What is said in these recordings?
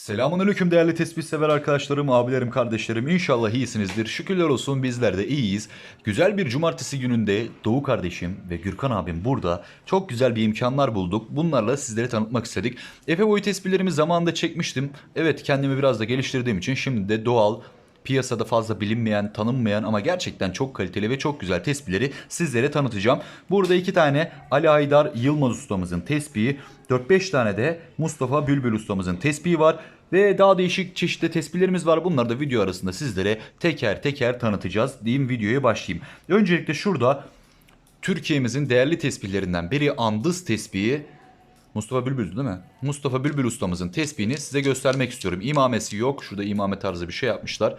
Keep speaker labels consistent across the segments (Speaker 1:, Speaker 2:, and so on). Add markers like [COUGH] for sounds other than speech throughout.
Speaker 1: Selamünaleyküm değerli tespih sever arkadaşlarım, abilerim, kardeşlerim. İnşallah iyisinizdir. Şükürler olsun bizler de iyiyiz. Güzel bir cumartesi gününde Doğu kardeşim ve Gürkan abim burada. Çok güzel bir imkanlar bulduk. Bunlarla sizlere tanıtmak istedik. Efe boyu tespihlerimi zamanında çekmiştim. Evet kendimi biraz da geliştirdiğim için şimdi de doğal, piyasada fazla bilinmeyen, tanınmayan ama gerçekten çok kaliteli ve çok güzel tespihleri sizlere tanıtacağım. Burada iki tane Ali Haydar Yılmaz ustamızın tespihi, 4-5 tane de Mustafa Bülbül ustamızın tespihi var. Ve daha değişik çeşitli tespihlerimiz var. Bunları da video arasında sizlere teker teker tanıtacağız diyeyim videoya başlayayım. Öncelikle şurada Türkiye'mizin değerli tespihlerinden biri Andız tespihi. Mustafa Bülbül değil mi? Mustafa Bülbül ustamızın tespihini size göstermek istiyorum. İmamesi yok. Şurada imame tarzı bir şey yapmışlar.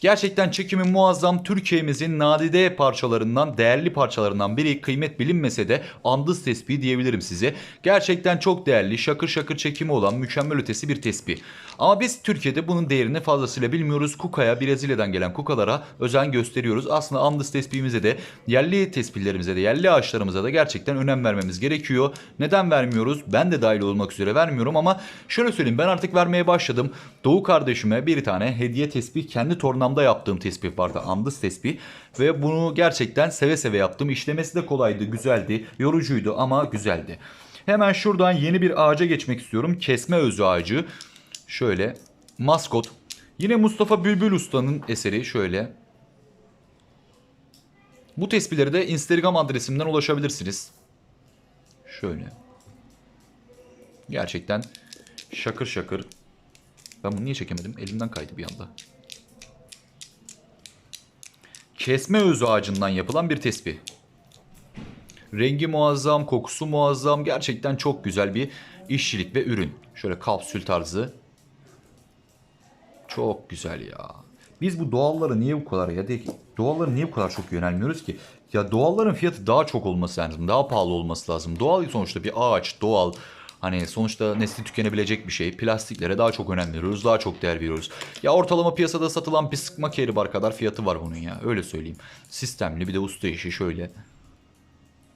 Speaker 1: Gerçekten çekimi muazzam Türkiye'mizin nadide parçalarından, değerli parçalarından biri kıymet bilinmese de andız tespihi diyebilirim size. Gerçekten çok değerli, şakır şakır çekimi olan mükemmel ötesi bir tespih. Ama biz Türkiye'de bunun değerini fazlasıyla bilmiyoruz. Kuka'ya, Brezilya'dan gelen kukalara özen gösteriyoruz. Aslında andız tespihimize de, yerli tespihlerimize de, yerli ağaçlarımıza da gerçekten önem vermemiz gerekiyor. Neden vermiyoruz? Ben de dahil olmak üzere vermiyorum ama şöyle söyleyeyim ben artık vermeye başladım. Doğu kardeşime bir tane hediye tespih kendi tornamda yaptığım tespih vardı. Andız tespih. Ve bunu gerçekten seve seve yaptım. İşlemesi de kolaydı, güzeldi, yorucuydu ama güzeldi. Hemen şuradan yeni bir ağaca geçmek istiyorum. Kesme özü ağacı. Şöyle maskot. Yine Mustafa Bülbül Usta'nın eseri şöyle. Bu tespihleri de Instagram adresimden ulaşabilirsiniz. Şöyle. Gerçekten şakır şakır. Ben bunu niye çekemedim? Elimden kaydı bir anda. Kesme özü ağacından yapılan bir tespih. Rengi muazzam, kokusu muazzam. Gerçekten çok güzel bir işçilik ve ürün. Şöyle kapsül tarzı. Çok güzel ya. Biz bu doğalları niye bu kadar ya de doğalları niye bu kadar çok yönelmiyoruz ki? Ya doğalların fiyatı daha çok olması lazım. Daha pahalı olması lazım. Doğal sonuçta bir ağaç, doğal. Hani sonuçta nesli tükenebilecek bir şey. Plastiklere daha çok önem veriyoruz. Daha çok değer veriyoruz. Ya ortalama piyasada satılan bir sıkma kehribar kadar fiyatı var bunun ya. Öyle söyleyeyim. Sistemli bir de usta işi şöyle.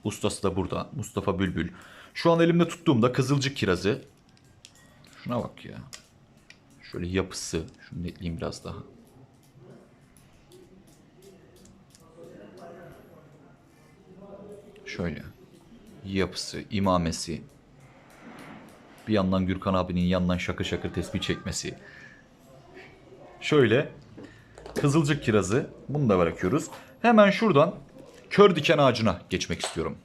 Speaker 1: Ustası da burada. Mustafa Bülbül. Şu an elimde tuttuğumda kızılcık kirazı. Şuna bak ya. Şöyle yapısı. Şunu netleyeyim biraz daha. Şöyle. Yapısı, imamesi. Bir yandan Gürkan abinin yandan şakır şakır tespih çekmesi. Şöyle. Kızılcık kirazı. Bunu da bırakıyoruz. Hemen şuradan kör diken ağacına geçmek istiyorum.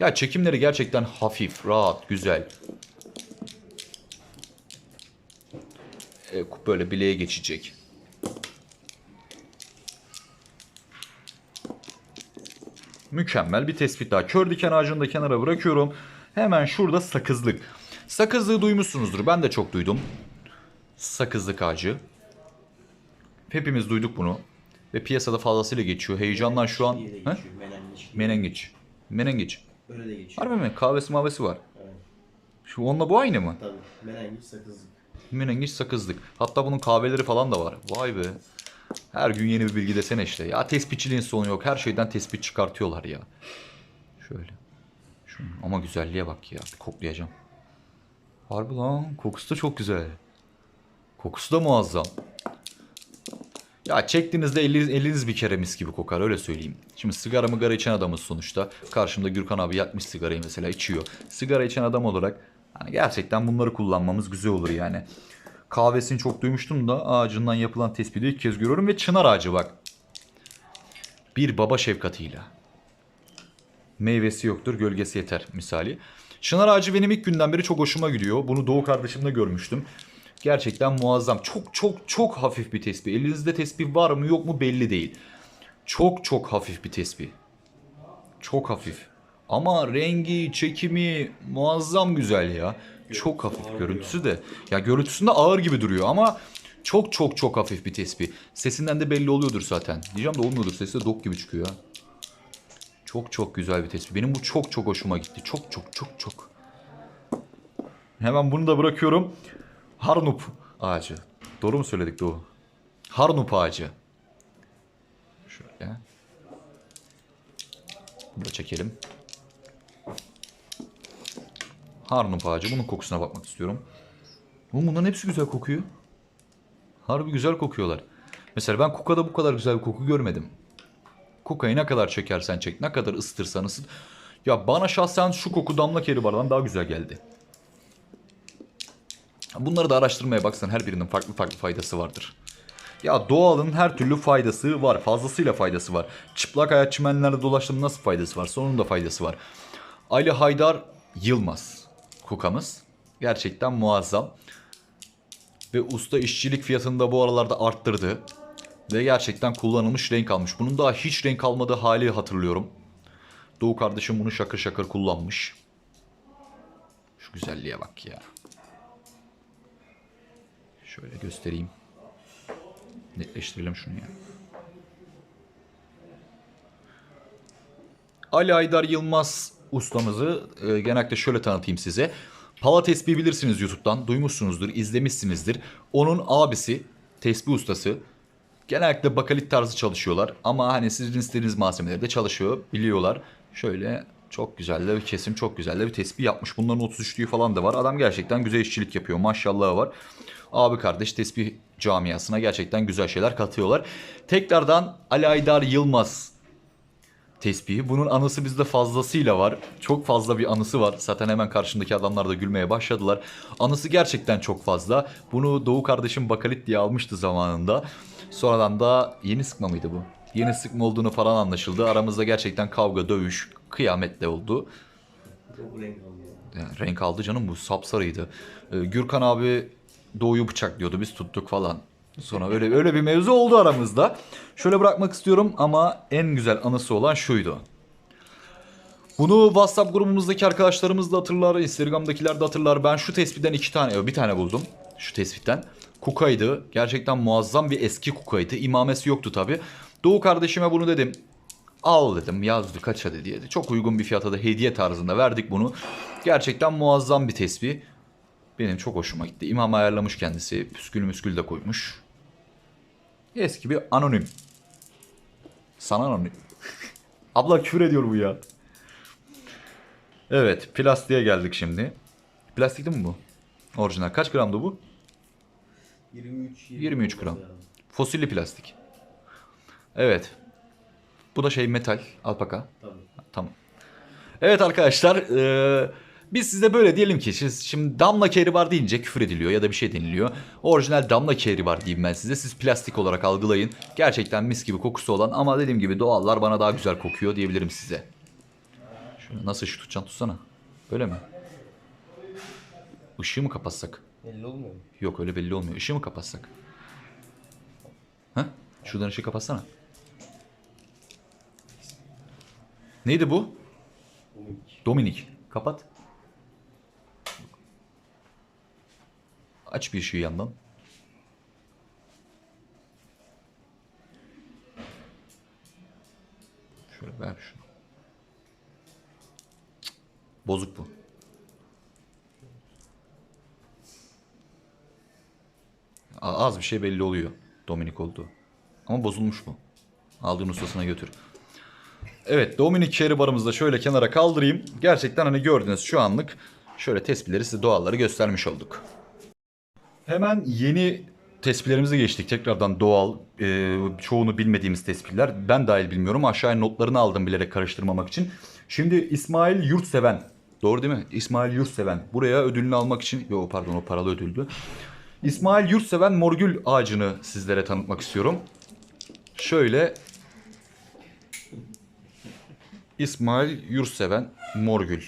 Speaker 1: Ya çekimleri gerçekten hafif, rahat, güzel. E, böyle bileğe geçecek. Mükemmel bir tespit daha. Kör diken ağacını da kenara bırakıyorum. Hemen şurada sakızlık. Sakızlığı duymuşsunuzdur. Ben de çok duydum. Sakızlık ağacı. Hepimiz duyduk bunu. Ve piyasada fazlasıyla geçiyor. Heyecandan şu an... He?
Speaker 2: Menengeç.
Speaker 1: Menengeç.
Speaker 2: Öyle de geçiyor.
Speaker 1: Harbi mi? Kahvesi mavesi var.
Speaker 2: Evet.
Speaker 1: Şu onunla bu aynı mı?
Speaker 2: Tabii. Menengeç sakızlık.
Speaker 1: Menengiç sakızlık. Hatta bunun kahveleri falan da var. Vay be. Her gün yeni bir bilgi desene işte. Ya tespitçiliğin sonu yok. Her şeyden tespit çıkartıyorlar ya. Şöyle. Şunu. Ama güzelliğe bak ya. Bir koklayacağım. Harbi lan. Kokusu da çok güzel. Kokusu da muazzam. Ya çektiğinizde eliniz, eliniz bir kere mis gibi kokar öyle söyleyeyim. Şimdi sigara mıgara içen adamız sonuçta. Karşımda Gürkan abi yakmış sigarayı mesela içiyor. Sigara içen adam olarak hani gerçekten bunları kullanmamız güzel olur yani. Kahvesini çok duymuştum da ağacından yapılan tespiti ilk kez görüyorum ve çınar ağacı bak. Bir baba şefkatıyla. Meyvesi yoktur, gölgesi yeter misali. Çınar ağacı benim ilk günden beri çok hoşuma gidiyor. Bunu Doğu kardeşimde görmüştüm. Gerçekten muazzam. Çok çok çok hafif bir tespih. Elinizde tespih var mı yok mu belli değil. Çok çok hafif bir tespih. Çok hafif. Ama rengi, çekimi muazzam güzel ya. Çok hafif görüntüsü de. Ya görüntüsünde ağır gibi duruyor ama çok çok çok hafif bir tespih. Sesinden de belli oluyordur zaten. Diyeceğim de olmuyordur. Sesi de dok gibi çıkıyor. Çok çok güzel bir tespih. Benim bu çok çok hoşuma gitti. Çok çok çok çok. Hemen bunu da bırakıyorum. Harnup ağacı. Doğru mu söyledik Doğu? Harnup ağacı. Şöyle. Bunu da çekelim. Harnup ağacı. Bunun kokusuna bakmak istiyorum. Oğlum bunların hepsi güzel kokuyor. Harbi güzel kokuyorlar. Mesela ben kukada bu kadar güzel bir koku görmedim. Kukayı ne kadar çekersen çek, ne kadar ısıtırsan ısıt. Ya bana şahsen şu koku damla keribardan daha güzel geldi. Bunları da araştırmaya baksan her birinin farklı farklı faydası vardır. Ya doğalın her türlü faydası var. Fazlasıyla faydası var. Çıplak ayak çimenlerde dolaştığının nasıl faydası var? Sonun da faydası var. Ali Haydar Yılmaz kukamız. Gerçekten muazzam. Ve usta işçilik fiyatını da bu aralarda arttırdı. Ve gerçekten kullanılmış renk almış. Bunun daha hiç renk almadığı hali hatırlıyorum. Doğu kardeşim bunu şakır şakır kullanmış. Şu güzelliğe bak ya. Şöyle göstereyim. Netleştirelim şunu ya. Ali Aydar Yılmaz ustamızı e, genellikle şöyle tanıtayım size. Pala Tesbih bilirsiniz YouTube'dan. Duymuşsunuzdur, izlemişsinizdir. Onun abisi, tesbih ustası. Genellikle bakalit tarzı çalışıyorlar. Ama hani sizin istediğiniz malzemelerde çalışıyor, biliyorlar. Şöyle çok güzel de bir kesim, çok güzel de bir tesbih yapmış. Bunların 33'lüğü falan da var. Adam gerçekten güzel işçilik yapıyor. Maşallahı var. Abi kardeş tesbih camiasına gerçekten güzel şeyler katıyorlar. Tekrardan Ali Aydar Yılmaz tespihi. Bunun anısı bizde fazlasıyla var. Çok fazla bir anısı var. Zaten hemen karşımdaki adamlar da gülmeye başladılar. Anısı gerçekten çok fazla. Bunu Doğu kardeşim Bakalit diye almıştı zamanında. Sonradan da yeni sıkma mıydı bu? Yeni sıkma olduğunu falan anlaşıldı. Aramızda gerçekten kavga, dövüş, kıyametle oldu.
Speaker 2: Çok renk alıyor.
Speaker 1: Yani renk aldı canım bu sapsarıydı. Ee, Gürkan abi Doğu'yu bıçaklıyordu biz tuttuk falan. Sonra öyle öyle bir mevzu oldu aramızda. Şöyle bırakmak istiyorum ama en güzel anısı olan şuydu. Bunu WhatsApp grubumuzdaki arkadaşlarımız da hatırlar, Instagram'dakiler de hatırlar. Ben şu tespitten iki tane, bir tane buldum. Şu tespitten. Kukaydı. Gerçekten muazzam bir eski kukaydı. İmamesi yoktu tabi. Doğu kardeşime bunu dedim. Al dedim yazdı kaça dedi. Çok uygun bir fiyata da hediye tarzında verdik bunu. Gerçekten muazzam bir tesbih. Benim çok hoşuma gitti. İmam ayarlamış kendisi. Püskül müskül de koymuş. Eski bir anonim. Sana anonim. [LAUGHS] Abla küfür ediyor bu ya. Evet plastiğe geldik şimdi. Plastik değil mi bu? Orijinal. Kaç gramdı bu?
Speaker 2: 23
Speaker 1: 23 gram. Fosilli plastik. Evet. Bu da şey metal. Alpaka.
Speaker 2: Tabii.
Speaker 1: Tamam. Evet arkadaşlar. eee, biz size böyle diyelim ki siz şimdi damla kehribar deyince küfür ediliyor ya da bir şey deniliyor. Orijinal damla kehribar diyeyim ben size. Siz plastik olarak algılayın. Gerçekten mis gibi kokusu olan ama dediğim gibi doğallar bana daha güzel kokuyor diyebilirim size. Şöyle nasıl şu tutacaksın tutsana. Böyle mi? Işığı mı kapatsak?
Speaker 2: Belli olmuyor mu?
Speaker 1: Yok öyle belli olmuyor. Işığı mı kapatsak? Ha? Şuradan ışığı kapatsana. Neydi bu?
Speaker 2: 12.
Speaker 1: Dominik. Kapat. Aç bir ışığı yandan. Şöyle ver şunu. Bozuk bu. Az bir şey belli oluyor Dominik olduğu. Ama bozulmuş bu. Aldığın ustasına götür. Evet Dominik Cherry barımızı şöyle kenara kaldırayım. Gerçekten hani gördünüz şu anlık şöyle tespihleri size doğalları göstermiş olduk. Hemen yeni tespihlerimize geçtik. Tekrardan doğal, e, çoğunu bilmediğimiz tespihler. Ben dahil bilmiyorum. Aşağıya notlarını aldım bilerek karıştırmamak için. Şimdi İsmail Yurtseven. Doğru değil mi? İsmail Yurtseven. Buraya ödülünü almak için... Yok pardon o paralı ödüldü. İsmail Yurtseven morgül ağacını sizlere tanıtmak istiyorum. Şöyle İsmail Yurtseven Morgül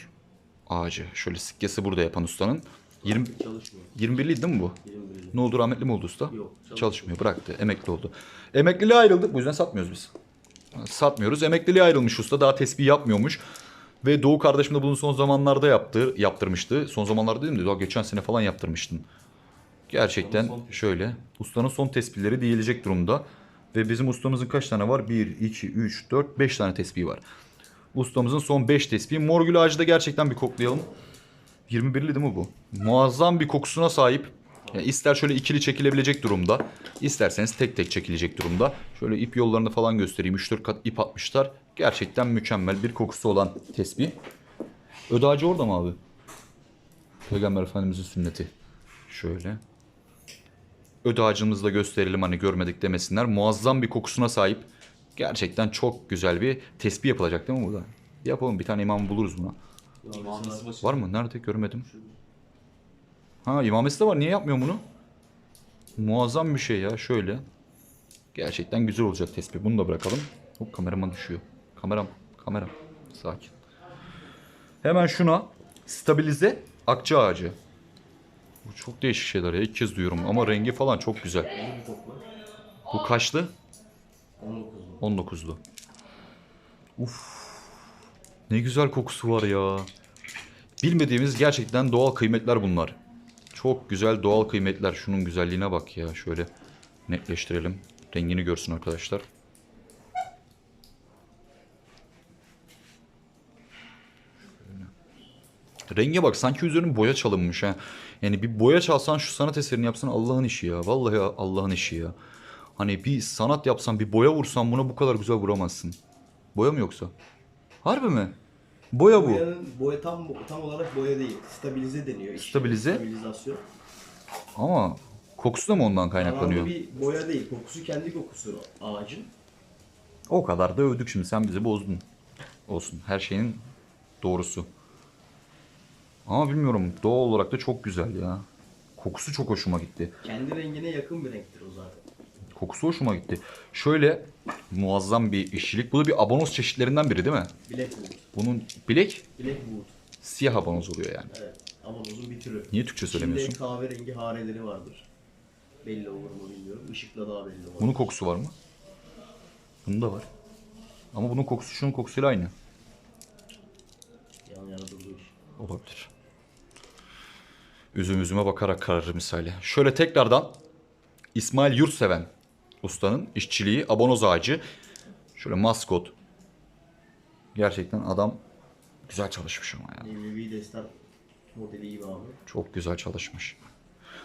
Speaker 1: ağacı. Şöyle sikkesi burada yapan ustanın. 20,
Speaker 2: Çalışmıyor.
Speaker 1: 21'liydi değil mi bu?
Speaker 2: 21.
Speaker 1: Ne oldu rahmetli mi oldu usta?
Speaker 2: Yok, çalışmıyor.
Speaker 1: Çalışmıyor bıraktı emekli oldu. Emekliliğe ayrıldık bu yüzden satmıyoruz biz. Satmıyoruz. Emekliliğe ayrılmış usta daha tespih yapmıyormuş. Ve Doğu kardeşim de bunu son zamanlarda yaptı, yaptırmıştı. Son zamanlarda dedim de daha geçen sene falan yaptırmıştın. Gerçekten
Speaker 2: Son-
Speaker 1: şöyle. Ustanın son tespihleri diyilecek durumda. Ve bizim ustamızın kaç tane var? 1, 2, 3, 4, 5 tane tespihi var. Ustamızın son 5 tespihi. Morgül ağacı da gerçekten bir koklayalım. 21'li değil mi bu? Muazzam bir kokusuna sahip. Yani ister şöyle ikili çekilebilecek durumda. isterseniz tek tek çekilecek durumda. Şöyle ip yollarını falan göstereyim. 3-4 kat ip atmışlar. Gerçekten mükemmel bir kokusu olan tesbih. Öde ağacı orada mı abi? Peygamber Efendimizin sünneti. Şöyle. Öde ağacımızı da gösterelim hani görmedik demesinler. Muazzam bir kokusuna sahip. Gerçekten çok güzel bir tespih yapılacak değil mi burada? Yapalım bir tane imam buluruz buna.
Speaker 2: İmamesi var.
Speaker 1: Var mı? Nerede? Görmedim. Ha imamesi de var. Niye yapmıyor bunu? Muazzam bir şey ya. Şöyle. Gerçekten güzel olacak tespih. Bunu da bırakalım. Hop kameraman düşüyor. Kameram. Kameram. Sakin. Hemen şuna stabilize akça ağacı. Bu çok değişik şeyler ya. İlk kez duyuyorum ama rengi falan çok güzel. Bu kaçlı?
Speaker 2: 19 mu?
Speaker 1: 19'lu. Uf. Ne güzel kokusu var ya. Bilmediğimiz gerçekten doğal kıymetler bunlar. Çok güzel doğal kıymetler. Şunun güzelliğine bak ya. Şöyle netleştirelim. Rengini görsün arkadaşlar. Renge bak sanki üzerine boya çalınmış ha. Yani bir boya çalsan şu sanat eserini yapsan Allah'ın işi ya. Vallahi Allah'ın işi ya. Hani bir sanat yapsan bir boya vursan buna bu kadar güzel vuramazsın. Boya mı yoksa? Harbi mi? Boya bu.
Speaker 2: Boyanın boya tam tam olarak boya değil. Stabilize deniyor. işte.
Speaker 1: Stabilize?
Speaker 2: Stabilizasyon.
Speaker 1: Ama kokusu da mı ondan kaynaklanıyor?
Speaker 2: Tamamı bir boya değil. Kokusu kendi kokusu ağacın.
Speaker 1: O kadar da övdük şimdi sen bizi bozdun. Olsun her şeyin doğrusu. Ama bilmiyorum doğal olarak da çok güzel ya. Kokusu çok hoşuma gitti.
Speaker 2: Kendi rengine yakın bir renktir o zaten.
Speaker 1: Kokusu hoşuma gitti. Şöyle muazzam bir işçilik. Bu da bir abonos çeşitlerinden biri değil mi?
Speaker 2: Blackwood.
Speaker 1: Bunun bilek
Speaker 2: Blackwood.
Speaker 1: siyah abonoz oluyor yani.
Speaker 2: Evet. Avanozun bir türü.
Speaker 1: Niye Türkçe söylemiyorsun?
Speaker 2: İçinde kahverengi hareleri vardır. Belli olur mu bilmiyorum. Işıkla daha belli olur.
Speaker 1: Bunun kokusu var mı? Bunun da var. Ama bunun kokusu şunun kokusuyla aynı.
Speaker 2: Yan yana durduğu iş.
Speaker 1: Olabilir. Üzüm üzüme bakarak kararır misali. Şöyle tekrardan İsmail Yurtseven ustanın işçiliği, abonoz ağacı. Şöyle maskot. Gerçekten adam güzel çalışmış ama ya.
Speaker 2: Nevi destan modeli gibi abi.
Speaker 1: Çok güzel çalışmış.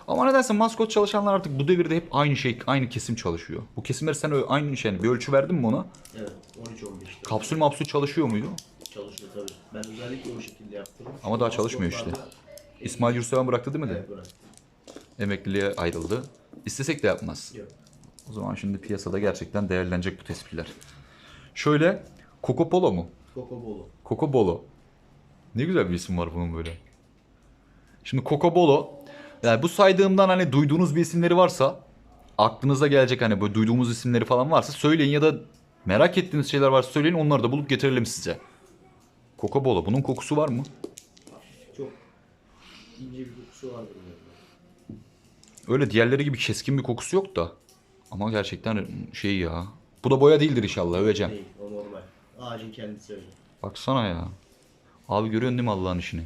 Speaker 1: Ama nedense maskot çalışanlar artık bu devirde hep aynı şey, aynı kesim çalışıyor. Bu kesimleri sen ö- aynı şey, bir ölçü verdin mi ona?
Speaker 2: Evet. 13-15'te.
Speaker 1: Kapsül mapsül çalışıyor muydu?
Speaker 2: Çalışıyor tabii. Ben özellikle o şekilde yaptım.
Speaker 1: Ama daha çalışmıyor işte. İsmail Yurtseven bıraktı değil mi de?
Speaker 2: Evet bırak.
Speaker 1: Emekliliğe ayrıldı. İstesek de yapmaz.
Speaker 2: Yok.
Speaker 1: O zaman şimdi piyasada gerçekten değerlenecek bu tespihler. Şöyle Coco Polo mu?
Speaker 2: Coco Bolo.
Speaker 1: Coco Bolo. Ne güzel bir isim var bunun böyle. Şimdi Coco Bolo. Yani bu saydığımdan hani duyduğunuz bir isimleri varsa aklınıza gelecek hani böyle duyduğumuz isimleri falan varsa söyleyin ya da merak ettiğiniz şeyler varsa söyleyin onları da bulup getirelim size. Coco Bolo. Bunun kokusu var mı?
Speaker 2: Çok ince bir kokusu bunun.
Speaker 1: Öyle diğerleri gibi keskin bir kokusu yok da. Ama gerçekten şey ya. Bu da boya değildir inşallah öveceğim.
Speaker 2: Değil. O normal. Ağacın kendisi öyle.
Speaker 1: Baksana ya. Abi görüyorsun değil mi Allah'ın işini?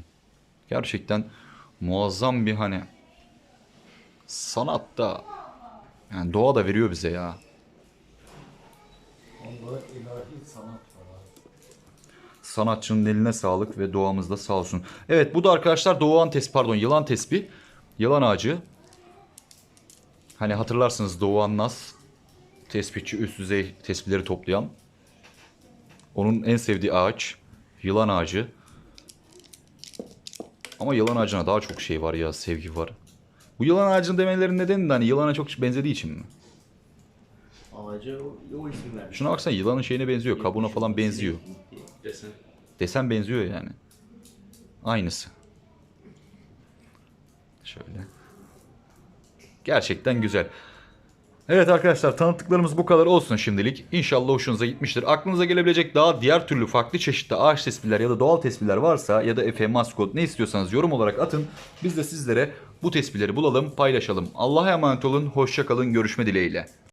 Speaker 1: Gerçekten muazzam bir hani sanatta yani doğa da veriyor bize ya.
Speaker 3: Onda ilahi sanat var abi.
Speaker 1: Sanatçının eline sağlık ve doğamız da sağ olsun. Evet bu da arkadaşlar Doğan tespih pardon yılan tespih. Yılan ağacı. Hani hatırlarsınız Doğan Nas tespihçi üst düzey tespihleri toplayan. Onun en sevdiği ağaç yılan ağacı. Ama yılan ağacına daha çok şey var ya sevgi var. Bu yılan ağacının demelerinin nedeni de hani yılana çok benzediği için mi?
Speaker 2: Ağaca o, o isim vermiş.
Speaker 1: Şuna baksana yılanın şeyine benziyor, kabuğuna falan benziyor.
Speaker 2: Desen.
Speaker 1: Desen benziyor yani. Aynısı. Şöyle. Gerçekten güzel. Evet arkadaşlar tanıttıklarımız bu kadar olsun şimdilik. İnşallah hoşunuza gitmiştir. Aklınıza gelebilecek daha diğer türlü farklı çeşitli ağaç tespihler ya da doğal tespihler varsa ya da Efe, maskot ne istiyorsanız yorum olarak atın. Biz de sizlere bu tespihleri bulalım, paylaşalım. Allah'a emanet olun, hoşça kalın, görüşme dileğiyle.